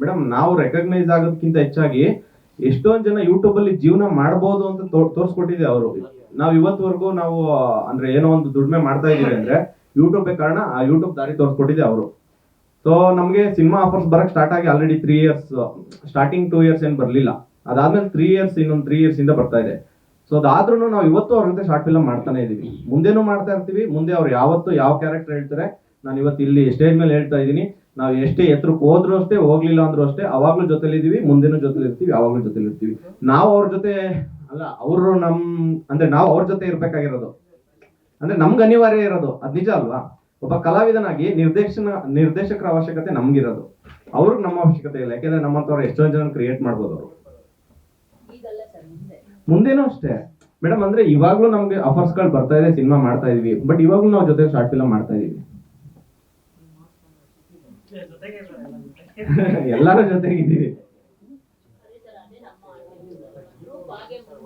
Madam, ನಾವು recognise ಆಗೋದಕ್ಕಿಂತ ಹೆಚ್ಚಾಗಿ ಎಷ್ಟೊಂದ್ ಜನ ಯೂಟ್ಯೂಬ್ ಅಲ್ಲಿ ಜೀವನ ಮಾಡಬಹುದು ಅಂತ ತೋರಿಸ್ಕೊಟ್ಟಿದೆ ಅವರು. ನಾವ್ ಇವತ್ವರೆಗೂ ನಾವು ಅಂದ್ರೆ ಏನೋ ಒಂದು ದುಡಿಮೆ ಮಾಡ್ತಾ ಇದೀವಿ ಅಂದ್ರೆ ಯೂಟ್ಯೂಬ್ ಕಾರಣ ಆ ಯೂಟ್ಯೂಬ್ ದಾರಿ ತೋರಿಸ್ಕೊಟ್ಟಿದೆ ಅವರು. ಸೊ ನಮ್ಗೆ ಸಿನಿಮಾ ಆಫರ್ಸ್ ಬರಕ್ ಸ್ಟಾರ್ಟ್ ಆಗಿ already three years starting two years ಏನ್ ಬರ್ಲಿಲ್ಲ. ಅದಾದ್ಮೇಲೆ ತ್ರೀ ಇಯರ್ಸ್ ಇನ್ನೊಂದು ತ್ರೀ ಇಯರ್ಸ್ ಇಂದ ಬರ್ತಾ ಇದೆ. ಸೊ ಅದಾದ್ರೂ ನಾವು ಇವತ್ತು ಅವ್ರ ಜೊತೆ ಶಾರ್ಟ್ ಫಿಲ್ಮ್ ಮಾಡ್ತಾನೆ ಇದೀವಿ. ಮುಂದೆನೂ ಮಾಡ್ತಾ ಇರ್ತೀವಿ, ಮುಂದೆ ಅವ್ರು ಯಾವತ್ತು ಯಾವ ಕ್ಯಾರೆಕ್ಟರ್ ಹೇಳ್ತಾರೆ, ನಾನು ಇವತ್ತು ಇಲ್ಲಿ ಸ್ಟೇಜ್ ಮೇಲೆ ಹೇಳ್ತಾ ಇದ್ದೀನಿ. ನಾವು ಎಷ್ಟೇ ಎತ್ತರಕ್ಕೆ ಹೋದ್ರು ಅಷ್ಟೇ ಹೋಗ್ಲಿಲ್ಲ ಅಂದ್ರೂ ಅಷ್ಟೇ ಅವಾಗ್ಲೂ ಜೊತೆಲಿ ಇದೀವಿ ಮುಂದೆನೂ ಜೊತೆಲಿ ಇರ್ತೀವಿ ಯಾವಾಗ್ಲೂ ಜೊತೆಲಿ ಇರ್ತೀವಿ ನಾವು ಅವ್ರ ಜೊತೆ ಅಲ್ಲ ಅವರು ನಮ್ ಅಂದ್ರೆ ನಾವು ಅವ್ರ ಜೊತೆ ಇರ್ಬೇಕಾಗಿರೋದು. ಅಂದ್ರೆ ನಮ್ಗೆ ಅನಿವಾರ್ಯ ಇರೋದು ಅದ್ ನಿಜ ಅಲ್ವಾ? ಒಬ್ಬ ಕಲಾವಿದನಾಗಿ ನಿರ್ದೇಶನ ನಿರ್ದೇಶಕರ ಅವಶ್ಯಕತೆ ನಮ್ಗಿರೋದು. ಅವ್ರಿಗೆ ನಮ್ಮ ಅವಶ್ಯಕತೆ ಇಲ್ಲ ಯಾಕೆಂದ್ರೆ ನಮ್ಮಂತವ್ರು ಎಷ್ಟೋ ಜನ ಕ್ರಿಯೇಟ್ ಮಾಡ್ಬೋದು ಅವರು. ಮುಂದೇನೂ ಅಷ್ಟೇ. ಮೇಡಮ್ ಅಂದ್ರೆ ಇವಾಗ್ಲೂ ನಮ್ಗೆ ಆಫರ್ಸ್ಗಳು ಬರ್ತಾ ಇದೆ ಸಿನಿಮಾ ಮಾಡ್ತಾ ಇದೀವಿ ಬಟ್ ಇವಾಗ್ಲೂ ನಾವು ಜೊತೆ ಶಾರ್ಟ್ ಫಿಲಮ್ ಮಾಡ್ತಾ ಇದೀವಿ. ಎಲ್ಲರ ಜೊತೆಗಿದ್ದೀವಿ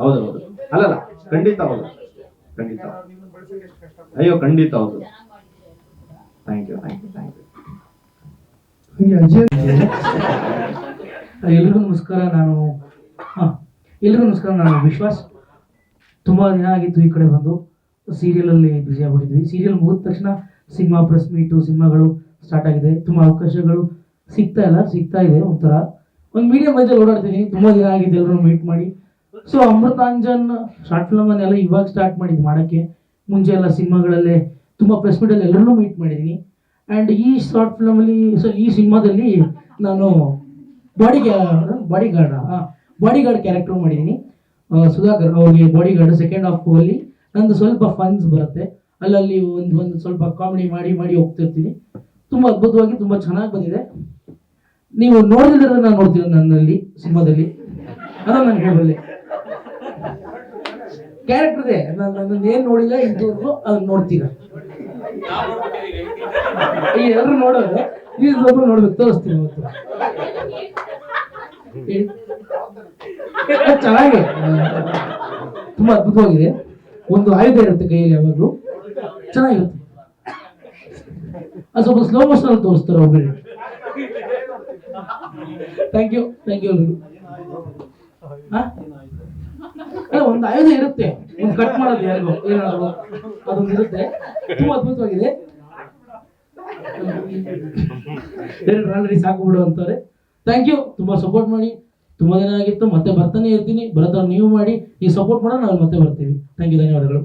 ಹೌದೌದು ಅಲ್ಲಲ್ಲ, ಖಂಡಿತ ಹೌದು. ಖಂಡಿತ ಅಯ್ಯೋ, ಖಂಡಿತ ಹೌದು. Thank you thank you thank you ಎಲ್ರಿಗೂ ನಮಸ್ಕಾರ, ನಾನು, ಹಾಂ, ಎಲ್ರಿಗೂ ನಮಸ್ಕಾರ, ನಾನು ವಿಶ್ವಾಸ್. ತುಂಬ ದಿನ ಆಗಿತ್ತು ಈ ಕಡೆ ಬಂದು. ಸೀರಿಯಲಲ್ಲಿ ಬ್ಯುಸಿ ಆಗ್ಬಿಟ್ಟಿದ್ವಿ. ಸೀರಿಯಲ್ ಮುಗಿದ ತಕ್ಷಣ ಸಿನಿಮಾ ಪ್ರೆಸ್ ಮೀಟು ಸಿನಿಮಾಗಳು ಸ್ಟಾರ್ಟ್ ಆಗಿದೆ. ತುಂಬ ಅವಕಾಶಗಳು ಸಿಗ್ತಾ ಇಲ್ಲ, ಸಿಗ್ತಾ ಇದೆ ಒಂಥರ. ಒಂದು ಮೀಡಿಯಂ ವೈಸಲ್ಲಿ ಓಡಾಡ್ತಿದ್ದೀನಿ ತುಂಬ ದಿನ ಆಗಿದೆ ಎಲ್ಲರೂ ಮೀಟ್ ಮಾಡಿ. ಸೊ ಅಮೃತಾಂಜನ್ ಶಾರ್ಟ್ ಫಿಲಮನ್ನೆಲ್ಲ ಇವಾಗ ಸ್ಟಾರ್ಟ್ ಮಾಡಿದ್ದು ಮಾಡೋಕ್ಕೆ. ಮುಂಚೆ ಎಲ್ಲ ಸಿನಿಮಾಗಳಲ್ಲೇ, ತುಂಬ ಪ್ರೆಸ್ ಮೀಟಲ್ಲಿ ಎಲ್ಲರನ್ನೂ ಮೀಟ್ ಮಾಡಿದ್ದೀನಿ ಆ್ಯಂಡ್ ಈ ಶಾರ್ಟ್ ಫಿಲಮಲ್ಲಿ ಸೊ ಈ ಸಿನಿಮಾದಲ್ಲಿ ನಾನು body bodyguard bodyguard character ಮಾಡಿದ್ದೀನಿ ಸುಧಾಕರ್ ಅವ್ರಿಗೆ ಬಾಡಿ ಗಾರ್ಡ್ ಸೆಕೆಂಡ್ ಹಾಫ್ ಅಲ್ಲಿ ನಂದು ಸ್ವಲ್ಪ ಫನ್ಸ್ ಬರುತ್ತೆ. ಅಲ್ಲಲ್ಲಿ ಒಂದು ಒಂದು ಸ್ವಲ್ಪ ಕಾಮಿಡಿ ಮಾಡಿ ಮಾಡಿ ಹೋಗ್ತಿರ್ತೀನಿ. ತುಂಬ ಅದ್ಭುತವಾಗಿ ತುಂಬ ಚೆನ್ನಾಗಿ ಬಂದಿದೆ. ನೀವು ನೋಡಿದ್ರೆ ನಾನು ನೋಡ್ತೀರ ನನ್ನಲ್ಲಿ, ಸಿನಿಮಾದಲ್ಲಿ. ಅದನ್ನು ನಾನು ಹೇಳಬಲ್ಲೆ ಕ್ಯಾರೆಕ್ಟರ್ ಇದೆ. ನಾನು ಏನು ನೋಡಿಲ್ಲ ಇದುವರೆಗೂ ಅದನ್ನ ನೋಡ್ತೀರಾ. ಈ ಎಲ್ಲರೂ ನೋಡೋದು ನೀವು ನೋಡ್ಬೇಕು, ತೋರಿಸ್ತೀನಿ ಇವತ್ತು ಚೆನ್ನಾಗಿ ತುಂಬಾ ಅದ್ಭುತವಾಗಿದೆ. ಒಂದು ಆಯುಧ ಇರುತ್ತೆ ಕೈಯಲ್ಲಿ ಯಾವಾಗಲೂ. ಚೆನ್ನಾಗಿರುತ್ತೆ. ಅದು ಸ್ವಲ್ಪ ಸ್ಲೋ ಮೋಷನ್ ಅಲ್ಲಿ ತೋರಿಸ್ತಾರೆ ಒಬ್ಬರಿಗೆ ಥ್ಯಾಂಕ್ ಯು ಥ್ಯಾಂಕ್ ಯು? ಅಲ್ಲ, ಒಂದು ಆಯುಧ ಇರುತ್ತೆ. ಒಂದು ಕಟ್ ಮಾಡೋದು ಯಾರಿಗೂ? ಏನಾದ್ರು ಅದೊಂದು ಇರುತ್ತೆ. ತುಂಬಾ ಅದ್ಭುತವಾಗಿದೆ. ಆಲ್ರೆಡಿ ಸಾಕು ಬಿಡು ಅಂತಾರೆ. ಥ್ಯಾಂಕ್ ಯು ತುಂಬಾ ಸಪೋರ್ಟ್ ಮಾಡಿ. ತುಂಬಾ ದಿನ ಆಗಿತ್ತು. ಮತ್ತೆ ಬರ್ತಾನೆ ಇರ್ತೀನಿ. ಬರತ್ತಾರ ನೀವು ಮಾಡಿ. ಈ ಸಪೋರ್ಟ್ ಮಾಡೋಣ ನಾವು ಮತ್ತೆ ಬರ್ತೀವಿ. ಥ್ಯಾಂಕ್ ಯು ಧನ್ಯವಾದಗಳು.